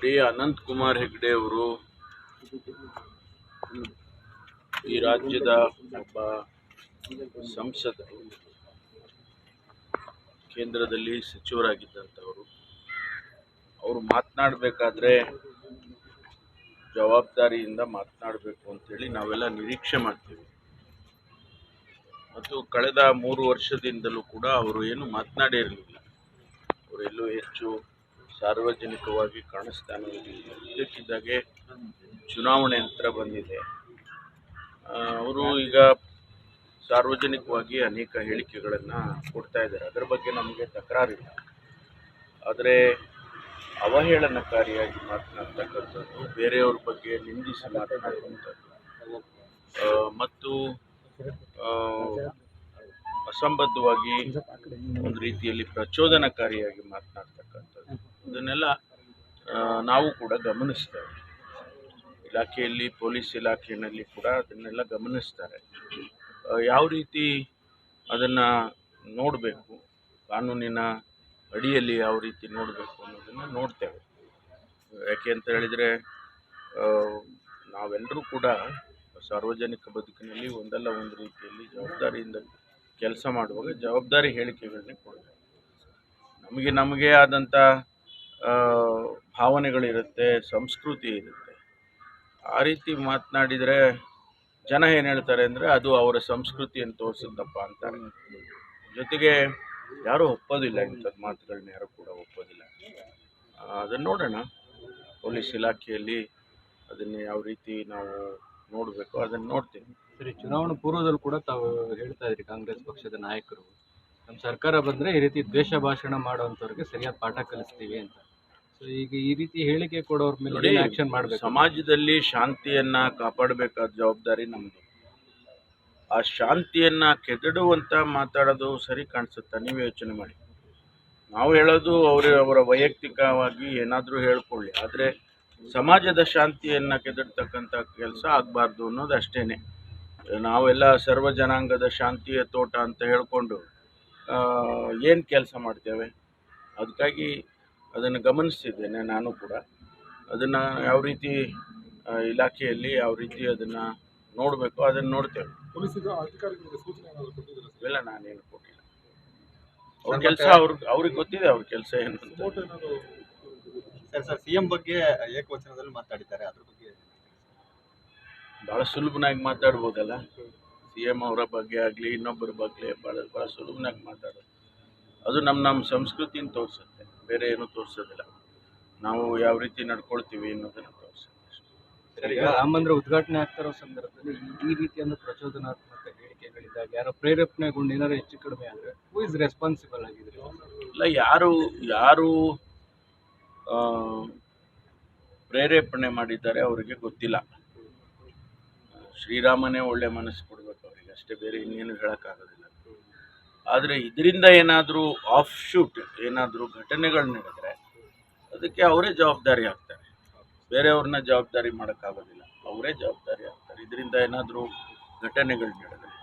ನೋಡಿ ಅನಂತ್ ಕುಮಾರ್ ಹೆಗ್ಡೆ ಅವರು ಈ ರಾಜ್ಯದ ಒಬ್ಬ ಸಂಸದರು ಕೇಂದ್ರದಲ್ಲಿ ಸಚಿವರಾಗಿದ್ದಂಥವರು. ಅವರು ಮಾತನಾಡಬೇಕಾದ್ರೆ ಜವಾಬ್ದಾರಿಯಿಂದ ಮಾತನಾಡಬೇಕು ಅಂತೇಳಿ ನಾವೆಲ್ಲ ನಿರೀಕ್ಷೆ ಮಾಡ್ತೀವಿ. ಮತ್ತು ಕಳೆದ ಮೂರು ವರ್ಷದಿಂದಲೂ ಕೂಡ ಅವರು ಏನು ಮಾತನಾಡಿರಲಿಲ್ಲ. ಅವರೆಲ್ಲೂ ಹೆಚ್ಚು ಸಾರ್ವಜನಿಕವಾಗಿ ಕಾಣಿಸ್ತಾ ಇದ್ದಕ್ಕಿದ್ದಾಗೆ ಇದಕ್ಕಿದ್ದಾಗೆ ಚುನಾವಣೆ ಹತ್ರ ಬಂದಿದೆ. ಅವರು ಈಗ ಸಾರ್ವಜನಿಕವಾಗಿ ಅನೇಕ ಹೇಳಿಕೆಗಳನ್ನು ಕೊಡ್ತಾ ಇದ್ದಾರೆ. ಅದರ ಬಗ್ಗೆ ನಮಗೆ ತಕರಾರಿಲ್ಲ. ಆದರೆ ಅವಹೇಳನಕಾರಿಯಾಗಿ ಮಾತನಾಡ್ತಕ್ಕಂಥದ್ದು, ಬೇರೆಯವ್ರ ಬಗ್ಗೆ ನಿಂದಿಸಿ ಮಾತನಾಡುವಂಥದ್ದು ಮತ್ತು ಅಸಂಬದ್ಧವಾಗಿ ಒಂದು ರೀತಿಯಲ್ಲಿ ಪ್ರಚೋದನಕಾರಿಯಾಗಿ ಮಾತನಾಡ್ತಕ್ಕಂಥದ್ದು. ಇದನ್ನೆಲ್ಲ ನಾವು ಕೂಡ ಗಮನಿಸ್ತೇವೆ. ಇಲಾಖೆಯಲ್ಲಿ, ಪೊಲೀಸ್ ಇಲಾಖೆಯಲ್ಲಿ ಕೂಡ ಅದನ್ನೆಲ್ಲ ಗಮನಿಸ್ತಾರೆ. ಯಾವ ರೀತಿ ಅದನ್ನು ನೋಡಬೇಕು, ಕಾನೂನಿನ ಅಡಿಯಲ್ಲಿ ಯಾವ ರೀತಿ ನೋಡಬೇಕು ಅನ್ನೋದನ್ನು ನೋಡ್ತೇವೆ. ಯಾಕೆ ಅಂತ ಹೇಳಿದರೆ ನಾವೆಲ್ಲರೂ ಕೂಡ ಸಾರ್ವಜನಿಕ ಬದುಕಿನಲ್ಲಿ ಒಂದಲ್ಲ ಒಂದು ರೀತಿಯಲ್ಲಿ ಜವಾಬ್ದಾರಿಯಿಂದ ಕೆಲಸ ಮಾಡುವಾಗ ಜವಾಬ್ದಾರಿ ಹೇಳಿಕೆಗಳನ್ನೇ ಕೊಡಬೇಕು ನಮಗೆ ನಮಗೆ ಆದಂಥ ಭಾವನೆಗಳಿರುತ್ತೆ, ಸಂಸ್ಕೃತಿ ಇರುತ್ತೆ. ಆ ರೀತಿ ಮಾತನಾಡಿದರೆ ಜನ ಏನು ಹೇಳ್ತಾರೆ ಅಂದರೆ ಅದು ಅವರ ಸಂಸ್ಕೃತಿಯನ್ನು ತೋರಿಸುತ್ತಪ್ಪ ಅಂತಾರೆ ಜೊತೆಗೆ ಯಾರೂ ಒಪ್ಪೋದಿಲ್ಲ ಇಂಥದ್ದು ಮಾತುಗಳನ್ನ ಯಾರೂ ಕೂಡ ಒಪ್ಪೋದಿಲ್ಲ. ಅದನ್ನು ನೋಡೋಣ. ಪೊಲೀಸ್ ಇಲಾಖೆಯಲ್ಲಿ ಅದನ್ನು ಯಾವ ರೀತಿ ನಾವು ನೋಡಬೇಕು ಅದನ್ನು ನೋಡ್ತೀನಿ. ಸರಿ, ಚುನಾವಣಾ ಪೂರ್ವದಲ್ಲೂ ಕೂಡ ತಾವು ಹೇಳ್ತಾ ಇದ್ರಿ ಕಾಂಗ್ರೆಸ್ ಪಕ್ಷದ ನಾಯಕರು. ನಮ್ಮ ಸರ್ಕಾರ ಬಂದರೆ ಈ ರೀತಿ ದ್ವೇಷ ಭಾಷಣ ಮಾಡುವಂಥವ್ರಿಗೆ ಸರಿಯಾದ ಪಾಠ ಕಲಿಸ್ತೀವಿ ಅಂತ. ಈಗ ಈ ರೀತಿ ಹೇಳಿಕೆ ಕೊಡೋರ ಮೇಲೆ ಆಕ್ಷನ್ ಮಾಡಬೇಕು? ಸಮಾಜದಲ್ಲಿ ಶಾಂತಿಯನ್ನ ಕಾಪಾಡಬೇಕಾದ ಜವಾಬ್ದಾರಿ ನಮ್ದು. ಆ ಶಾಂತಿಯನ್ನ ಕೆದಡುವಂತ ಮಾತಾಡೋದು ಸರಿ ಕಾಣಿಸುತ್ತಾ? ನೀವು ಯೋಚನೆ ಮಾಡಿ. ನಾವು ಹೇಳೋದು ಅವರ ಅವರ ವೈಯಕ್ತಿಕವಾಗಿ ಏನಾದರೂ ಹೇಳ್ಕೊಳ್ಳಿ. ಆದರೆ ಸಮಾಜದ ಶಾಂತಿಯನ್ನ ಕೆದಡ್ತಕ್ಕಂಥ ಕೆಲಸ ಆಗಬಾರ್ದು ಅನ್ನೋದು ಅಷ್ಟೇನೆ. ನಾವೆಲ್ಲ ಸರ್ವ ಜನಾಂಗದ ಶಾಂತಿಯ ತೋಟ ಅಂತ ಹೇಳಿಕೊಂಡು ಏನು ಕೆಲಸ ಮಾಡ್ತೇವೆ? ಅದಕ್ಕಾಗಿ ಅದನ್ನು ಗಮನಿಸ್ತಿದ್ದೇನೆ ನಾನು ಕೂಡ. ಅದನ್ನು ಯಾವ ರೀತಿ ಇಲಾಖೆಯಲ್ಲಿ ಯಾವ ರೀತಿ ಅದನ್ನು ನೋಡಬೇಕು ಅದನ್ನು ನೋಡ್ತೇವೆ. ಇಲ್ಲ ನಾನೇನು ಕೊಟ್ಟಿಲ್ಲ. ಅವ್ರ ಕೆಲಸ ಅವ್ರ ಅವ್ರಿಗೆ ಗೊತ್ತಿದೆ ಅವ್ರ ಕೆಲಸ ಏನು ಸರ್ ಸರ್ ಸಿಎಂ ಬಗ್ಗೆ ಏಕವಚನದಲ್ಲಿ ಮಾತಾಡಿದ್ದಾರೆ ಅದ್ರ ಬಗ್ಗೆ ಭಾಳ ಸುಲಭನಾಗಿ ಮಾತಾಡ್ಬೋದಲ್ಲ. ಸಿ ಎಂ ಅವರ ಬಗ್ಗೆ ಆಗಲಿ ಇನ್ನೊಬ್ಬರ ಬಗ್ಗೆ ಭಾಳ ಭಾಳ ಸುಲಭನಾಗಿ ಮಾತಾಡೋದು. ಅದು ನಮ್ಮ ನಮ್ಮ ಸಂಸ್ಕೃತಿನ ತೋರಿಸುತ್ತೆ. ಬೇರೆ ಏನೂ ತೋರಿಸೋದಿಲ್ಲ. ನಾವು ಯಾವ ರೀತಿ ನಡ್ಕೊಳ್ತೀವಿ ಅನ್ನೋದನ್ನು. ಈಗ ಮಂದಿರ ಉದ್ಘಾಟನೆ ಆಗ್ತಿರೋ ಸಂದರ್ಭದಲ್ಲಿ ಈ- ರೀತಿಯ ಪ್ರಚೋದನಾತ್ಮಕ ಹೇಳಿಕೆಗಳಿದ್ದಾಗ ಯಾರೋ ಪ್ರೇರೇಪಣೆಗೊಂಡು ಏನಾರು ಹೆಚ್ಚು ಕಡಿಮೆ ಆದರೆ ಹೂ ಇಸ್ ರೆಸ್ಪಾನ್ಸಿಬಲ್ ಆಗಿದ್ರೆ? ಇಲ್ಲ ಯಾರು ಯಾರು ಪ್ರೇರೇಪಣೆ ಮಾಡಿದ್ದಾರೆ ಅವರಿಗೆ ಗೊತ್ತಿಲ್ಲ. ಶ್ರೀರಾಮನೇ ಒಳ್ಳೆ ಮನಸ್ಸು ಕೊಡಬೇಕು ಅವರಿಗೆ ಅಷ್ಟೇ ಬೇರೆ ಇನ್ನೇನು ಹೇಳೋಕ್ಕಾಗೋದಿಲ್ಲ. ಆದರೆ ಇದರಿಂದ ಏನಾದರೂ ಆಫ್ ಶೂಟ್ ಏನಾದರೂ ಘಟನೆಗಳು ನಡೆದರೆ ಅದಕ್ಕೆ ಅವರೇ ಜವಾಬ್ದಾರಿ ಆಗ್ತಾರೆ. ಬೇರೆಯವ್ರನ್ನ ಜವಾಬ್ದಾರಿ ಮಾಡೋಕ್ಕಾಗೋದಿಲ್ಲ, ಅವರೇ ಜವಾಬ್ದಾರಿ ಆಗ್ತಾರೆ. ಇದರಿಂದ ಏನಾದರೂ ಘಟನೆಗಳು ನಡೆದರೆ.